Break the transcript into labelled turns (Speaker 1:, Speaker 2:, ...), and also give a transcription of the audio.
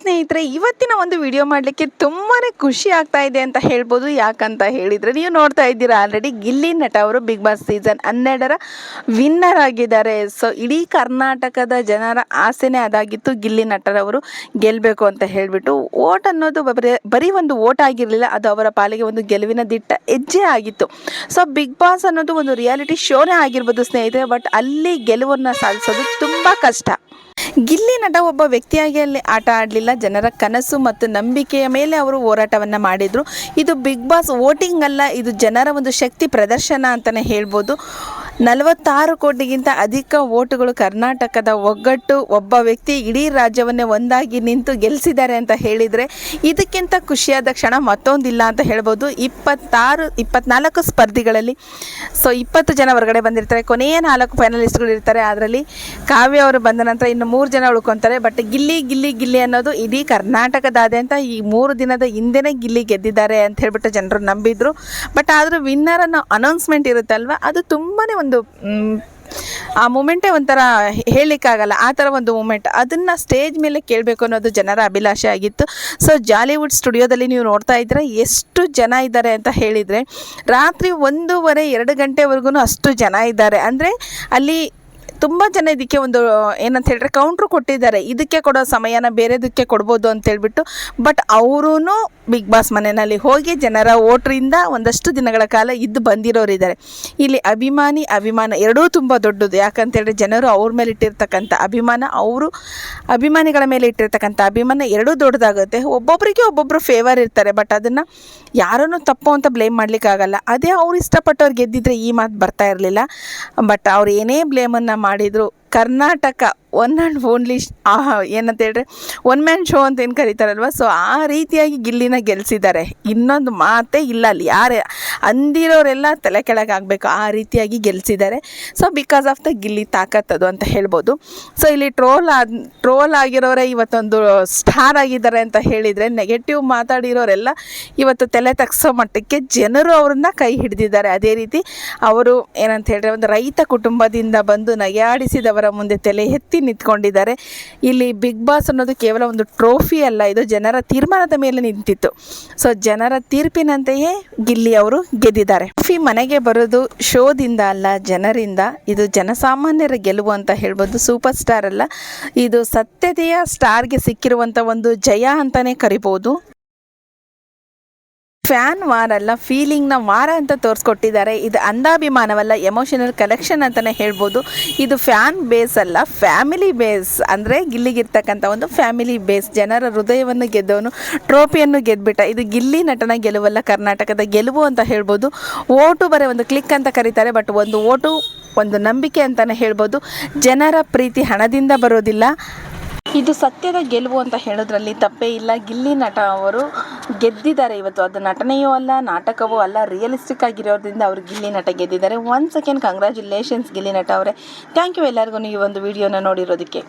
Speaker 1: ಸ್ನೇಹಿತರೆ, ಇವತ್ತಿನ ಒಂದು ವಿಡಿಯೋ ಮಾಡಲಿಕ್ಕೆ ತುಂಬಾ ಖುಷಿ ಆಗ್ತಾ ಇದೆ ಅಂತ ಹೇಳ್ಬೋದು. ಯಾಕಂತ ಹೇಳಿದರೆ, ನೀವು ನೋಡ್ತಾ ಇದ್ದೀರಾ ಆಲ್ರೆಡಿ ಗಿಲ್ಲಿ ನಟ ಅವರು ಬಿಗ್ ಬಾಸ್ ಸೀಸನ್ ಹನ್ನೆರಡರ ವಿನ್ನರ್ ಆಗಿದ್ದಾರೆ. ಸೊ ಇಡೀ ಕರ್ನಾಟಕದ ಜನರ ಆಸೆನೇ ಅದಾಗಿತ್ತು ಗಿಲ್ಲಿ ನಟರವರು ಗೆಲ್ಲಬೇಕು ಅಂತ ಹೇಳಿಬಿಟ್ಟು. ಓಟ್ ಅನ್ನೋದು ಬರೀ ಒಂದು ಓಟ್ ಆಗಿರಲಿಲ್ಲ, ಅದು ಅವರ ಪಾಲಿಗೆ ಒಂದು ಗೆಲುವಿನ ದಿಟ್ಟ ಹೆಜ್ಜೆ ಆಗಿತ್ತು. ಸೊ ಬಿಗ್ ಬಾಸ್ ಅನ್ನೋದು ಒಂದು ರಿಯಾಲಿಟಿ ಶೋನೇ ಆಗಿರ್ಬೋದು ಸ್ನೇಹಿತರೆ ಬಟ್ ಅಲ್ಲಿ ಗೆಲುವನ್ನು ಸಾಧಿಸೋದು ತುಂಬ ಕಷ್ಟ. ಗಿಲ್ಲಿ ನಟ ಒಬ್ಬ ವ್ಯಕ್ತಿಯಾಗಿ ಅಲ್ಲಿ ಆಟ ಆಡಲಿಲ್ಲ. ಜನರ ಕನಸು ಮತ್ತು ನಂಬಿಕೆಯ ಮೇಲೆ ಅವರು ಹೋರಾಟವನ್ನು ಮಾಡಿದರು. ಇದು ಬಿಗ್ ಬಾಸ್ ವೋಟಿಂಗ್ ಅಲ್ಲ, ಇದು ಜನರ ಒಂದು ಶಕ್ತಿ ಪ್ರದರ್ಶನ ಅಂತಲೇ ಹೇಳ್ಬೋದು. ನಲವತ್ತಾರು ಕೋಟಿಗಿಂತ ಅಧಿಕ ಓಟುಗಳು ಕರ್ನಾಟಕದ ಒಗ್ಗಟ್ಟು ಒಬ್ಬ ವ್ಯಕ್ತಿ ಇಡೀ ರಾಜ್ಯವನ್ನೇ ಒಂದಾಗಿ ನಿಂತು ಗೆಲ್ಲಿಸಿದ್ದಾರೆ ಅಂತ ಹೇಳಿದರೆ ಇದಕ್ಕಿಂತ ಖುಷಿಯಾದ ಕ್ಷಣ ಮತ್ತೊಂದಿಲ್ಲ ಅಂತ ಹೇಳ್ಬೋದು. ಇಪ್ಪತ್ತಾರು, ಇಪ್ಪತ್ನಾಲ್ಕು ಸ್ಪರ್ಧಿಗಳಲ್ಲಿ ಸೊ ಇಪ್ಪತ್ತು ಜನ ಹೊರಗಡೆ ಬಂದಿರ್ತಾರೆ. ಕೊನೆಯ ನಾಲ್ಕು ಫೈನಲಿಸ್ಟ್ಗಳು ಇರ್ತಾರೆ. ಅದರಲ್ಲಿ ಕಾವ್ಯ ಅವರು ಬಂದ ನಂತರ ಇನ್ನು ಮೂರು ಜನ ಉಳ್ಕೊತಾರೆ. ಬಟ್ ಗಿಲ್ಲಿ ಗಿಲ್ಲಿ ಗಿಲ್ಲಿ ಅನ್ನೋದು ಇಡೀ ಕರ್ನಾಟಕದಾದ್ಯಂತ ಈ ಮೂರು ದಿನದ ಹಿಂದೆನೇ ಗಿಲ್ಲಿ ಗೆದ್ದಿದ್ದಾರೆ ಅಂತ ಹೇಳ್ಬಿಟ್ಟು ಜನರು ನಂಬಿದ್ರು. ಬಟ್ ಆದರೂ ವಿನ್ನರ್ ಅನ್ನೋ ಅನೌನ್ಸ್ಮೆಂಟ್ ಇರುತ್ತಲ್ವ? ಅದು ತುಂಬಾ ಒಂದು ಆ ಮೂಮೆಂಟೇ ಒಂಥರ ಹೇಳಲಿಕ್ಕಾಗಲ್ಲ, ಆ ಥರ ಒಂದು ಮೂಮೆಂಟ್ ಅದನ್ನು ಸ್ಟೇಜ್ ಮೇಲೆ ಕೇಳಬೇಕು ಅನ್ನೋದು ಜನರ ಅಭಿಲಾಷೆ ಆಗಿತ್ತು. ಸೊ ಜಾಲಿವುಡ್ ಸ್ಟುಡಿಯೋದಲ್ಲಿ ನೀವು ನೋಡ್ತಾ ಇದ್ದರೆ ಎಷ್ಟು ಜನ ಇದ್ದಾರೆ ಅಂತ ಹೇಳಿದರೆ, ರಾತ್ರಿ ಒಂದೂವರೆ, ಎರಡು ಗಂಟೆವರೆಗೂ ಅಷ್ಟು ಜನ ಇದ್ದಾರೆ. ಅಂದರೆ ಅಲ್ಲಿ ತುಂಬ ಜನ ಇದಕ್ಕೆ ಒಂದು, ಏನಂತ ಹೇಳಿದ್ರೆ ಕೌಂಟ್ರು ಕೊಟ್ಟಿದ್ದಾರೆ. ಇದಕ್ಕೆ ಕೊಡೋ ಸಮಯನ ಬೇರೆದಕ್ಕೆ ಕೊಡ್ಬೋದು ಅಂತ ಹೇಳ್ಬಿಟ್ಟು ಬಟ್ ಅವರೂ ಬಿಗ್ ಬಾಸ್ ಮನೆಯಲ್ಲಿ ಹೋಗಿ ಜನರ ಓಟ್ರಿಂದ ಒಂದಷ್ಟು ದಿನಗಳ ಕಾಲ ಇದ್ದು ಬಂದಿರೋರಿದ್ದಾರೆ ಇಲ್ಲಿ ಅಭಿಮಾನಿ, ಅಭಿಮಾನ ಎರಡೂ ತುಂಬ ದೊಡ್ಡದು. ಯಾಕಂತೇಳಿದ್ರೆ ಜನರು ಅವ್ರ ಮೇಲೆ ಇಟ್ಟಿರ್ತಕ್ಕಂಥ ಅಭಿಮಾನ, ಅವರು ಅಭಿಮಾನಿಗಳ ಮೇಲೆ ಇಟ್ಟಿರ್ತಕ್ಕಂಥ ಅಭಿಮಾನ ಎರಡೂ ದೊಡ್ಡದಾಗುತ್ತೆ. ಒಬ್ಬೊಬ್ಬರಿಗೆ ಒಬ್ಬೊಬ್ಬರು ಫೇವರ್ ಇರ್ತಾರೆ ಬಟ್ ಅದನ್ನು ಯಾರನ್ನು ತಪ್ಪು ಅಂತ ಬ್ಲೇಮ್ ಮಾಡಲಿಕ್ಕಾಗಲ್ಲ. ಅದೇ ಅವ್ರು ಇಷ್ಟಪಟ್ಟವ್ರು ಗೆದ್ದಿದ್ರೆ ಈ ಮಾತು ಬರ್ತಾ ಇರಲಿಲ್ಲ. ಬಟ್ ಅವ್ರು ಏನೇ ಬ್ಲೇಮನ್ನು ಮಾಡಿದರು. ಕರ್ನಾಟಕ ಒನ್ ಆ್ಯಂಡ್ ಓನ್ಲಿ ಏನಂತ ಹೇಳಿದ್ರೆ ಒನ್ ಮ್ಯಾನ್ ಶೋ ಅಂತ ಏನು ಕರೀತಾರಲ್ವ? ಸೊ ಆ ರೀತಿಯಾಗಿ ಗಿಲ್ಲಿನ ಗೆಲ್ಲಿಸಿದ್ದಾರೆ ಇನ್ನೊಂದು ಮಾತೇ ಇಲ್ಲ ಅಲ್ಲಿ. ಯಾರೇ ಅಂದಿರೋರೆಲ್ಲ ತಲೆ ಕೆಳಗಾಗಬೇಕು ಆ ರೀತಿಯಾಗಿ ಗೆಲ್ಲಿಸಿದ್ದಾರೆ so because of the Gilli ತಾಕತ್ತದು ಅಂತ ಹೇಳ್ಬೋದು. ಸೊ ಇಲ್ಲಿ ಟ್ರೋಲ್ ಆದ ಟ್ರೋಲ್ ಆಗಿರೋರೇ ಇವತ್ತೊಂದು ಸ್ಟಾರ್ ಆಗಿದ್ದಾರೆ ಅಂತ ಹೇಳಿದರೆ ನೆಗೆಟಿವ್ ಮಾತಾಡಿರೋರೆಲ್ಲ ಇವತ್ತು ತಲೆ ತಗ್ಸೋ ಮಟ್ಟಕ್ಕೆ ಜನರು ಅವ್ರನ್ನ ಕೈ ಹಿಡಿದಿದ್ದಾರೆ. ಅದೇ ರೀತಿ, ಅವರು ಏನಂತ ಹೇಳಿದ್ರೆ ಒಂದು ರೈತ ಕುಟುಂಬದಿಂದ ಬಂದು ನಗೆಯಾಡಿಸಿದವರ ಮುಂದೆ ತಲೆ ಎತ್ತಿ ನಿಂತ್ಕೊಂಡಿದ್ದಾರೆ. ಇಲ್ಲಿ ಬಿಗ್ ಬಾಸ್ ಅನ್ನೋದು ಕೇವಲ ಒಂದು ಟ್ರೋಫಿ ಅಲ್ಲ, ಇದು ಜನರ ತೀರ್ಮಾನದ ಮೇಲೆ ನಿಂತಿತ್ತು. ಸೊ ಜನರ ತೀರ್ಪಿನಂತೆಯೇ ಗಿಲ್ಲಿ ಅವರು ಗೆದ್ದಿದ್ದಾರೆ. ಟ್ರೋಫಿ ಮನೆಗೆ ಬರೋದು ಶೋದಿಂದ ಅಲ್ಲ, ಜನರಿಂದ. ಇದು ಜನಸಾಮಾನ್ಯರ ಗೆಲುವು ಅಂತ ಹೇಳ್ಬೋದು, ಸೂಪರ್ ಸ್ಟಾರ್ ಅಲ್ಲ. ಇದು ಸತ್ಯತೆಯ ಸ್ಟಾರ್ಗೆ ಸಿಕ್ಕಿರುವಂಥ ಒಂದು ಜಯ ಅಂತಲೇ ಕರಿಬೋದು. ಫ್ಯಾನ್ ವಾರ್ ಅಲ್ಲ ಫೀಲಿಂಗ್ನ ವಾರ ಅಂತ ತೋರಿಸ್ಕೊಟ್ಟಿದ್ದಾರೆ. ಇದು ಅಂಧಾಭಿಮಾನವಲ್ಲ ಎಮೋಷನಲ್ ಕಲೆಕ್ಷನ್ ಅಂತಲೇ ಹೇಳ್ಬೋದು. ಇದು ಫ್ಯಾನ್ ಬೇಸ್ ಅಲ್ಲ ಫ್ಯಾಮಿಲಿ ಬೇಸ್ ಅಂದರೆ ಗಿಲ್ಲಿಗಿರ್ತಕ್ಕಂಥ ಒಂದು ಫ್ಯಾಮಿಲಿ ಬೇಸ್ ಜನರ ಹೃದಯವನ್ನು ಗೆದ್ದವನು ಟ್ರೋಫಿಯನ್ನು ಗೆದ್ಬಿಟ್ಟ. ಇದು ಗಿಲ್ಲಿ ನಟನ ಗೆಲುವಲ್ಲ, ಕರ್ನಾಟಕದ ಗೆಲುವು ಅಂತ ಹೇಳ್ಬೋದು. ಓಟು ಬರೆ ಒಂದು ಕ್ಲಿಕ್ ಅಂತ ಕರೀತಾರೆ ಬಟ್ ಒಂದು ಓಟು ಒಂದು ನಂಬಿಕೆ ಅಂತಲೇ ಹೇಳ್ಬೋದು. ಜನರ ಪ್ರೀತಿ ಹಣದಿಂದ ಬರೋದಿಲ್ಲ. ಇದು ಸತ್ಯದ ಗೆಲುವು ಅಂತ ಹೇಳೋದ್ರಲ್ಲಿ ತಪ್ಪೇ ಇಲ್ಲ. ಗಿಲ್ಲಿ ನಟ ಅವರು ಗೆದ್ದಿದ್ದಾರೆ ಇವತ್ತು. ಅದು ನಟನೆಯೂ ಅಲ್ಲ, ನಾಟಕವೂ ಅಲ್ಲ ರಿಯಲಿಸ್ಟಿಕ್ ಆಗಿರೋದ್ರಿಂದ ಅವರು ಗಿಲ್ಲಿ ನಟ ಗೆದ್ದಿದ್ದಾರೆ. ಒನ್ ಸೆಕೆಂಡ್ ಕಂಗ್ರ್ಯಾಚುಲೇಷನ್ಸ್ ಗಿಲ್ಲಿ ನಟ ಅವರೇ. ಥ್ಯಾಂಕ್ ಯು ಎಲ್ಲರಿಗೂ. ಈ ಒಂದು ವಿಡಿಯೋನ ನೋಡಿರೋದಕ್ಕೆ.